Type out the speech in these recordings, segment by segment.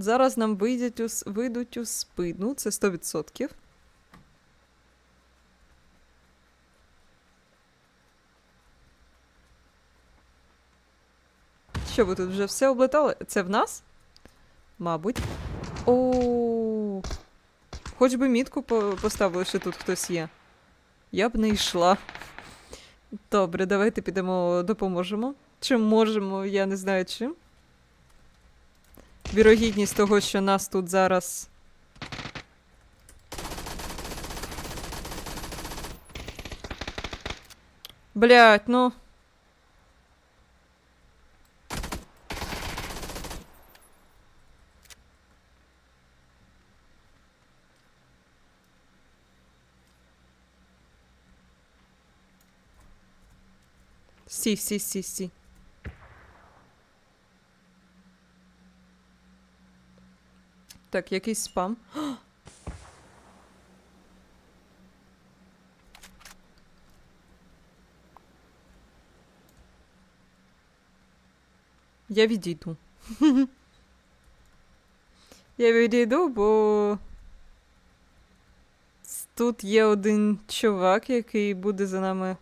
Зараз нам вийдуть у, вийдуть у спину, це 100%. Що ви тут вже все облетали? Це в нас? Мабуть. О. Хоч би мітку поставили, що тут хтось є. Я б не йшла. Добре, давайте підемо допоможемо. Чим можемо, я не знаю чим. Вірогідність того, що нас тут зараз. Блять, ну. Стій, стій, стій, стій. Так, якийсь спам. Я відійду. Я відійду, бо тут є один чувак, який буде за нами.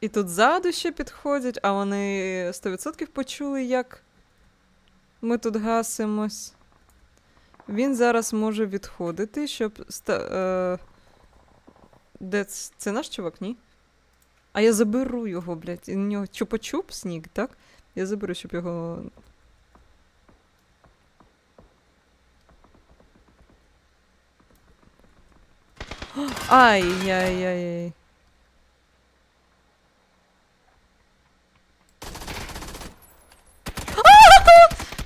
І тут ззаду ще підходять, а вони 100% почули, як ми тут гасимось. Він зараз може відходити, щоб. Ста... Е... Де це наш чувак, ні? А я заберу його, блядь. У нього чупа-чуп сніг, так? Я заберу, щоб його. Ай-яй-яй.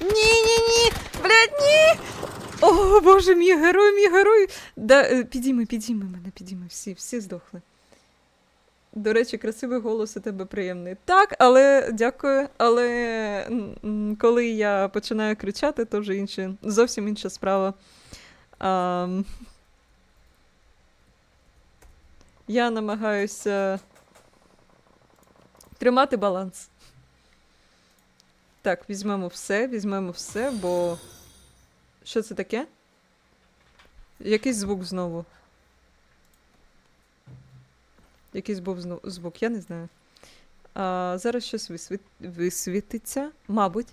Ні-ні-ні! Блядь, ні! О, боже, мій герой, мій герой! Да, е, підійми, підійми мене, підійми, всі, всі здохли. До речі, красивий голос у тебе приємний. Так, але дякую. Але коли я починаю кричати, то вже інше, зовсім інша справа. Ам, я намагаюся тримати баланс. Так, візьмемо все, візьмемо все, бо. Що це таке? Якийсь звук знову. Якийсь був зно- звук, я не знаю. А, зараз щось висвіт... висвітиться, мабуть.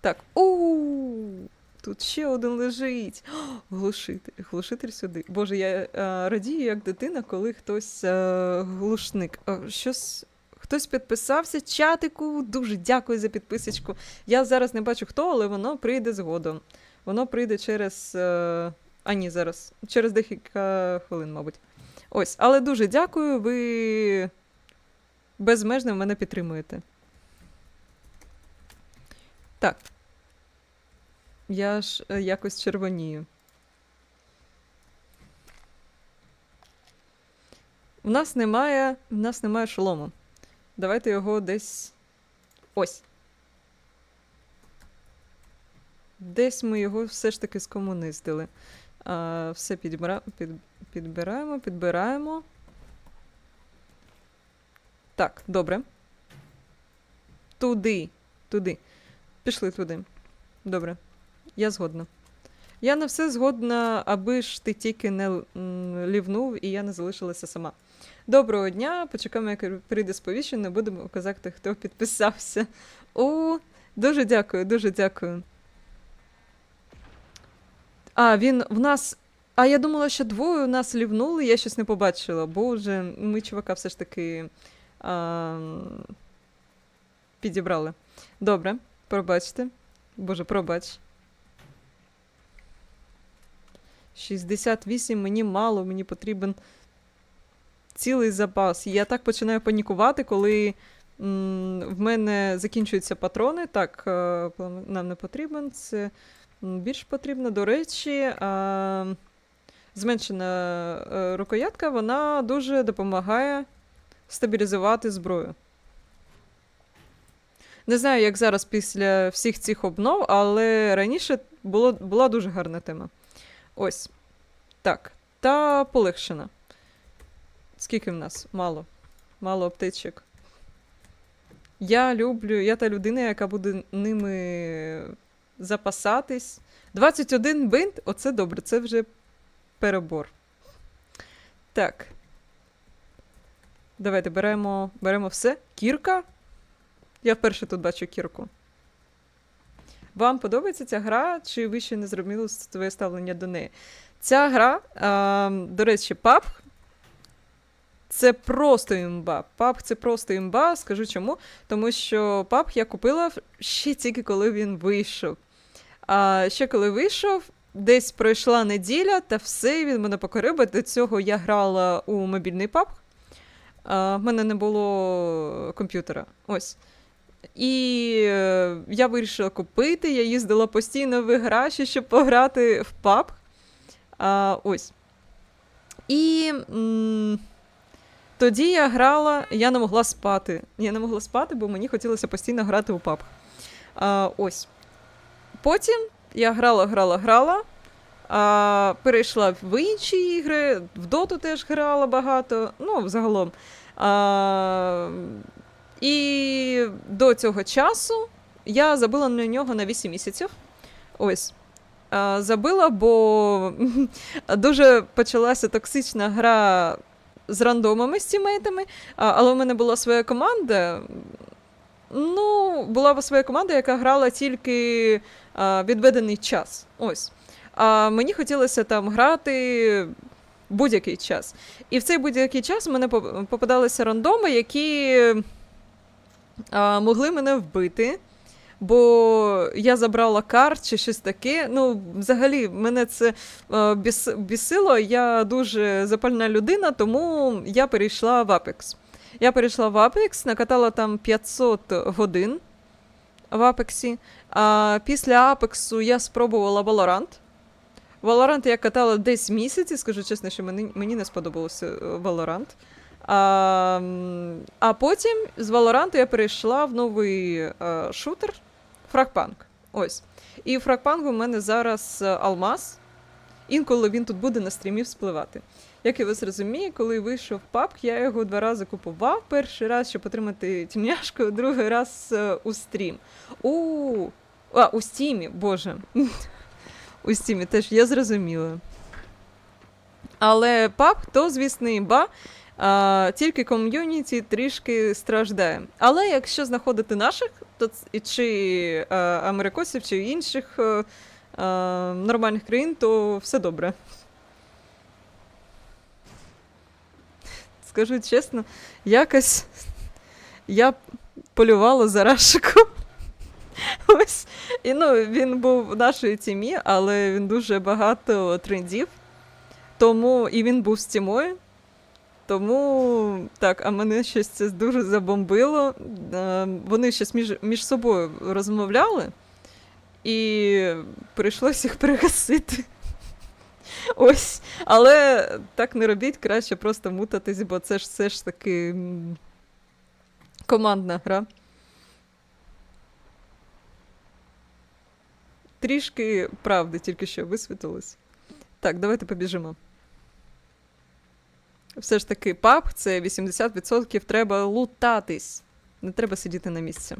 Так. У Тут ще один лежить. О, глушитель. Глушитель сюди. Боже, я е, радію як дитина, коли хтось е, глушник. Е, щось. Хтось підписався чатику. Дуже дякую за підписочку. Я зараз не бачу хто, але воно прийде згодом. Воно прийде через. Е... А ні, зараз. Через декілька хвилин, мабуть. Ось, але дуже дякую. Ви безмежно мене підтримуєте. Так. Я ж е, якось червонію. У нас немає. У нас немає шолому. Давайте його десь. Ось. Десь ми його все ж таки скомуниздили. А, все підбира... під... підбираємо, підбираємо. Так, добре. Туди. Туди. Пішли туди. Добре. Я згодна. Я на все згодна, аби ж ти тільки не лівнув і я не залишилася сама. Доброго дня. Почекаємо, як прийде сповіщення, будемо казати, хто підписався. О, дуже дякую, дуже дякую. А, він в нас. А я думала, що двоє у нас лівнули, я щось не побачила. Боже, ми чувака все ж таки а, підібрали. Добре, пробачте. Боже, пробач. 68 мені мало, мені потрібен цілий запас. Я так починаю панікувати, коли м, в мене закінчуються патрони. Так, е, нам не потрібен. Це більш потрібно. До речі, а, зменшена е, рукоятка, вона дуже допомагає стабілізувати зброю. Не знаю, як зараз після всіх цих обнов, але раніше було, була дуже гарна тема. Ось. Так. Та полегшена. Скільки в нас? Мало. Мало аптечок. Я люблю, я та людина, яка буде ними запасатись. 21 бинт, оце добре, це вже перебор. Так. Давайте беремо, беремо все. Кірка. Я вперше тут бачу кірку. Вам подобається ця гра, чи ви ще не зробили своє ставлення до неї? Ця гра, а, до речі, PUBG це просто імба. PUBG це просто імба. Скажу чому. Тому що PUBG я купила ще тільки коли він вийшов. А ще коли вийшов, десь пройшла неділя, та все він мене покорив. До цього я грала у мобільний. А, в мене не було комп'ютера. Ось. І е, я вирішила купити. Я їздила постійно в іграші, щоб пограти в PUBG. А, ось. І м, тоді я грала, я не могла спати. Я не могла спати, бо мені хотілося постійно грати у PUBG. А, ось. Потім я грала, грала, грала. А, перейшла в інші ігри, в доту теж грала багато. Ну, загалом. А, і до цього часу я забила на нього на 8 місяців. Ось. А, забила, бо дуже почалася токсична гра з рандомами, з тімейтами, але в мене була своя команда. Ну, була своя команда, яка грала тільки а, відведений час. Ось. А мені хотілося там грати будь-який час. І в цей будь-який час в мене поп- попадалися рандоми, які а, могли мене вбити. Бо я забрала кар чи щось таке. Ну, взагалі, мене це е, біс, бісило. Я дуже запальна людина, тому я перейшла в Apex. Я перейшла в Apex, накатала там 500 годин в Apex. А після Apex я спробувала Valorant. Valorant я катала десь місяць, і скажу чесно, що мені, мені не сподобався е, Valorant. А, а потім з Valorant я перейшла в новий е, шутер Фрагпанк. Ось. І в Фрагпанку в мене зараз е, Алмаз. Інколи він тут буде на стрімі вспливати. Як і ви зрозуміє, коли вийшов PUBG, я його два рази купував. Перший раз, щоб отримати тімняшку, другий раз е, у стрім. У, а, у стімі, боже. у стімі теж я зрозуміла. Але PUBG то, звісно, імба. А, тільки ком'юніті трішки страждає. Але якщо знаходити наших, то чи а, америкосів, чи інших а, а, нормальних країн, то все добре. Скажу чесно, якось я полювала за Рашиком. Ось. І ну, він був в нашій тімі, але він дуже багато трендів. Тому і він був з тімою. Тому так, а мене щось це дуже забомбило. Е, Вони щось між, між собою розмовляли, і прийшлося їх перегасити. Ось. Але так не робіть, краще просто мутатись, бо це ж все ж таки командна гра. Трішки правди тільки що висвітилось. Так, давайте побіжимо. Все ж таки, паб це 80% треба лутатись. Не треба сидіти на місці.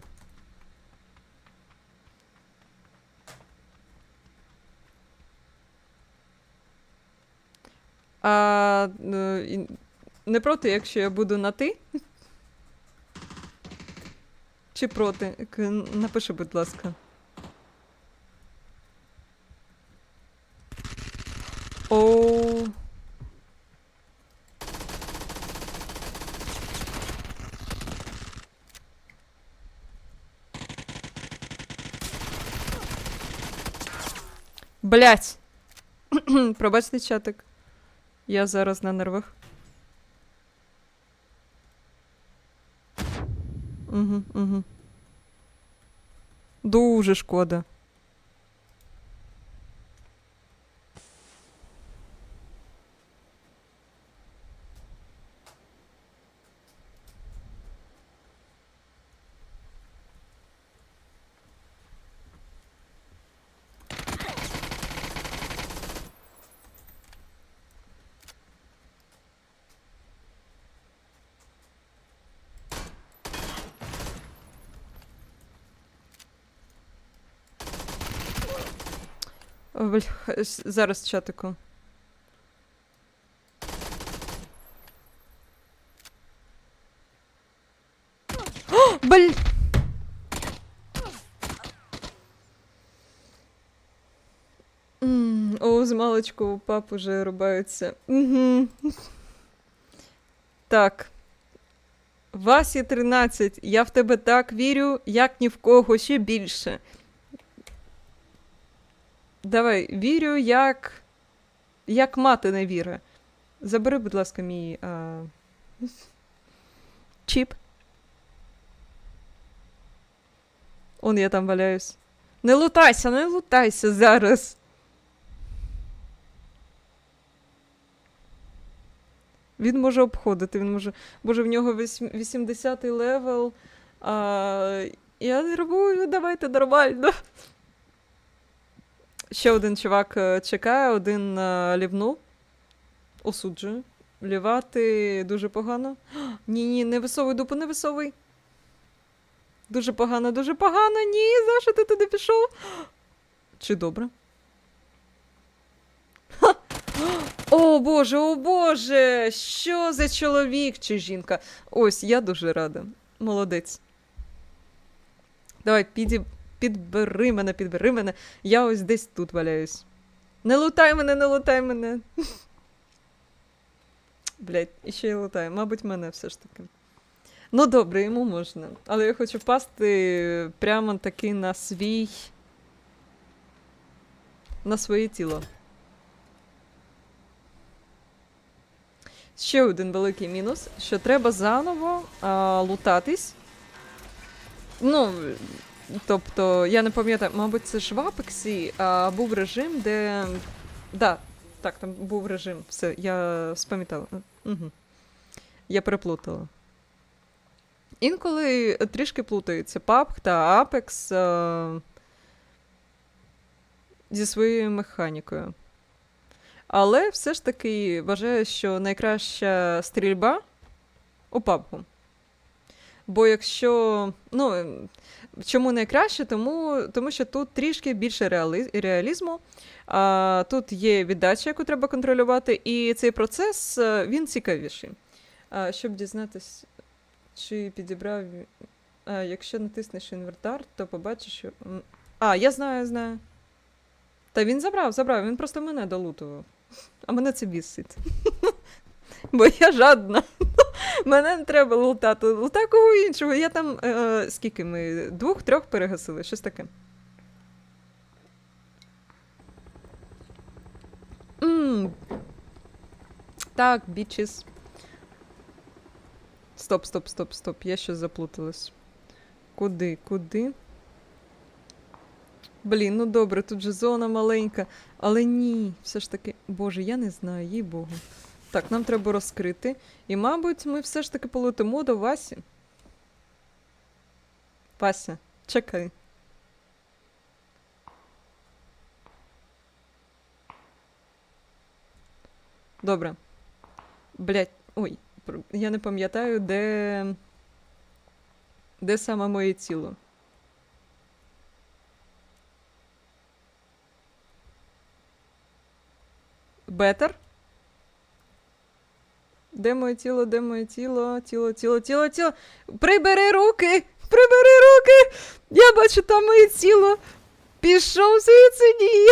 А, е, не проти, якщо я буду на ти? Чи проти? Напиши, будь ласка. Оу. Блять. Пробачте чатик. Я зараз на нервах. Угу, угу. Дуже шкода. Зараз чатику. О, Бль... О, з маличку у пап уже рубаються. Угу. Так. Васі 13. Я в тебе так вірю, як ні в кого ще більше. Давай, вірю, як. Як мати не віра. Забери, будь ласка, мій. А... Чіп. Он я там валяюсь. Не лутайся, не лутайся зараз. Він може обходити, він може. Боже, в нього 80-й левел. А, я не рабую, давайте нормально. Ще один чувак е, чекає, один е, лівнув. Осуджую. Лівати дуже погано. Ні, ні, не висовуй дупу, не висовуй. Дуже погано, дуже погано. Ні, за що ти туди пішов? Чи добре? О Боже, о Боже! Що за чоловік чи жінка? Ось, я дуже рада. Молодець. Давай, піді... підбери мене, підбери мене. Я ось десь тут валяюсь. Не лутай мене, не лутай мене. Блять, іще й лутай. Мабуть, мене все ж таки. Ну, добре, йому можна. Але я хочу впасти прямо таки на свій. На своє тіло. Ще один великий мінус, що треба заново а, лутатись. Ну, тобто, я не пам'ятаю, мабуть, це ж в Апексі а, був режим, де. Да, так, там був режим. Все, я спам'ятала. Угу. Я переплутала. Інколи трішки плутаються PUBG та Apex а, зі своєю механікою. Але все ж таки вважаю, що найкраща стрільба у PUBG. Бо якщо. Ну, ем, чому найкраще? Тому, тому що тут трішки більше реалізму. А, тут є віддача, яку треба контролювати, і цей процес е, він цікавіший. А, щоб дізнатись, чи підібрав. А, якщо натиснеш інвертар, то побачиш, що. А, я знаю, знаю. Та він забрав, забрав, він просто мене долутував. А мене це бісить. Бо я жадна. Мене не треба лутати. Лутай кого іншого. Я там. Е, скільки ми? Двох-трьох перегасили, щось таке. М. Так, бічіс. Стоп, стоп, стоп, стоп. Я щось заплуталась. Куди, куди? Блін, ну добре, тут же зона маленька. Але ні, все ж таки. Боже, я не знаю, їй Богу. Так, нам треба розкрити. І, мабуть, ми все ж таки полетимо до Васі. Вася, чекай. Добре. Блять, ой, я не пам'ятаю, де. Де саме моє тіло. Бетер? Де моє тіло, де моє тіло, тіло, тіло, тіло, тіло. Прибери руки! Прибери руки! Я бачу там моє тіло. Пішов звідси, ні.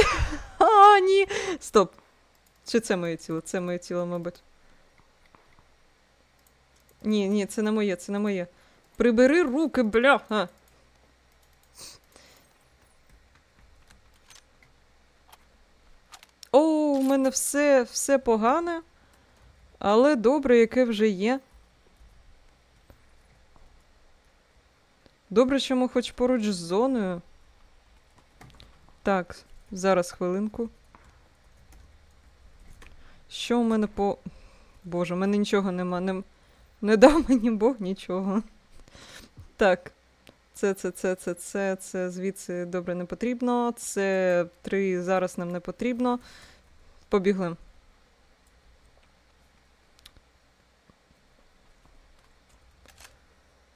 А, ні. Стоп. Чи це моє тіло? Це моє тіло, мабуть. Ні, ні, це не моє, це не моє. Прибери руки, бляха. О, у мене все, все погане. Але добре, яке вже є. Добре, що ми хоч поруч з зоною. Так, зараз хвилинку. Що у мене по. Боже, у мене нічого нема. Не, не дав мені Бог нічого. Так. Це, це, це, це, це, це звідси добре не потрібно. Це три зараз нам не потрібно. Побігли.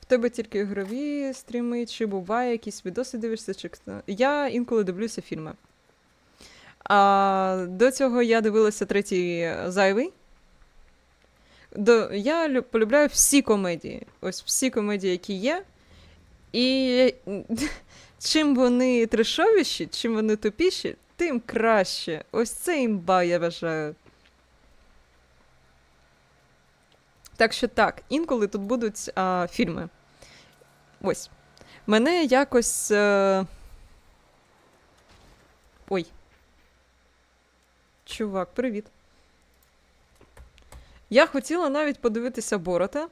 Тебе тільки ігрові стріми, чи буває якісь відоси дивишся, чи я інколи дивлюся фільми. А до цього я дивилася третій зайвий. До, я лю- полюбляю всі комедії. Ось всі комедії, які є. І чим вони трешовіші, чим вони тупіші, тим краще. Ось це імба, я вважаю. Так що так, інколи тут будуть а, фільми. Ось. Мене якось. Е... Ой. Чувак, привіт. Я хотіла навіть подивитися Борота,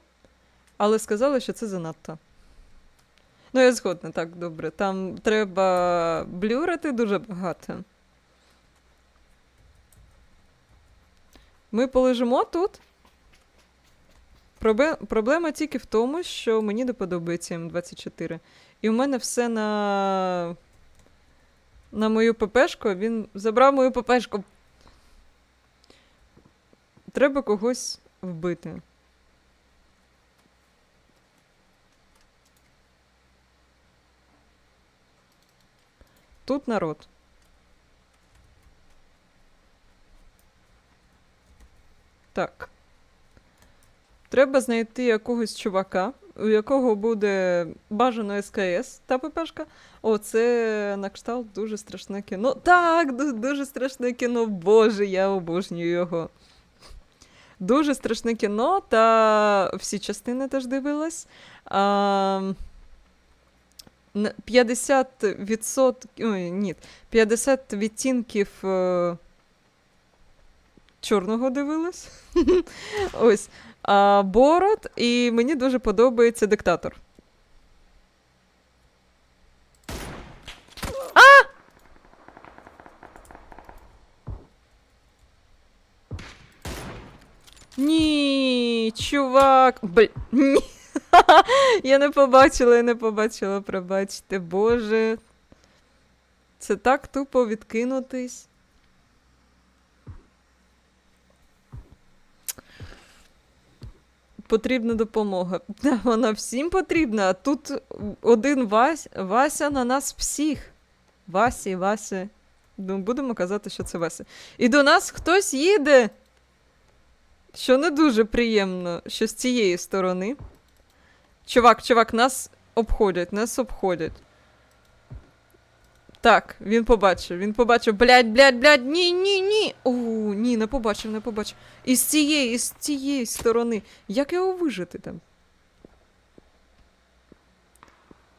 але сказали, що це занадто. Ну, я згодна, так, добре. Там треба блюрити дуже багато. Ми полежимо тут. Проблема тільки в тому, що мені не подобається М24. І у мене все на. На мою ППшку. Він забрав мою ППшку. Треба когось вбити. Тут народ. Так. Треба знайти якогось чувака, у якого буде бажано СКС та ППшка. О, це на кшталт дуже страшне кіно. Так, дуже страшне кіно. Боже, я обожнюю його. Дуже страшне кіно, та всі частини теж дивилась. А, н- 50 Ой, ні, 50 відтінків е, чорного дивилась. Ось. А, Борот, і мені дуже подобається диктатор. Ні, чувак. Бл... Ні. Я не побачила, я не побачила, пробачте, Боже. Це так тупо відкинутись. Потрібна допомога. Вона всім потрібна, а тут один Вась... Вася на нас всіх. Васі, Вася. Ну, будемо казати, що це Вася. І до нас хтось їде. Що не дуже приємно, що з цієї сторони. Чувак, чувак, нас обходять, нас обходять. Так, він побачив, він побачив. Блядь, блядь, блядь, ні, ні, ні. Ні, не побачив, не побачив. І з цієї, і з цієї сторони. Як його вижити там?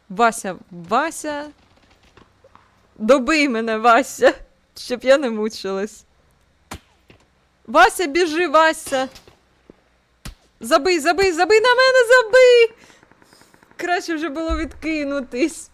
Вася, Вася. Добий мене, Вася, щоб я не мучилась. Вася, біжи, Вася. Забий, забий, забий на мене, забий. Краще вже було відкинутись.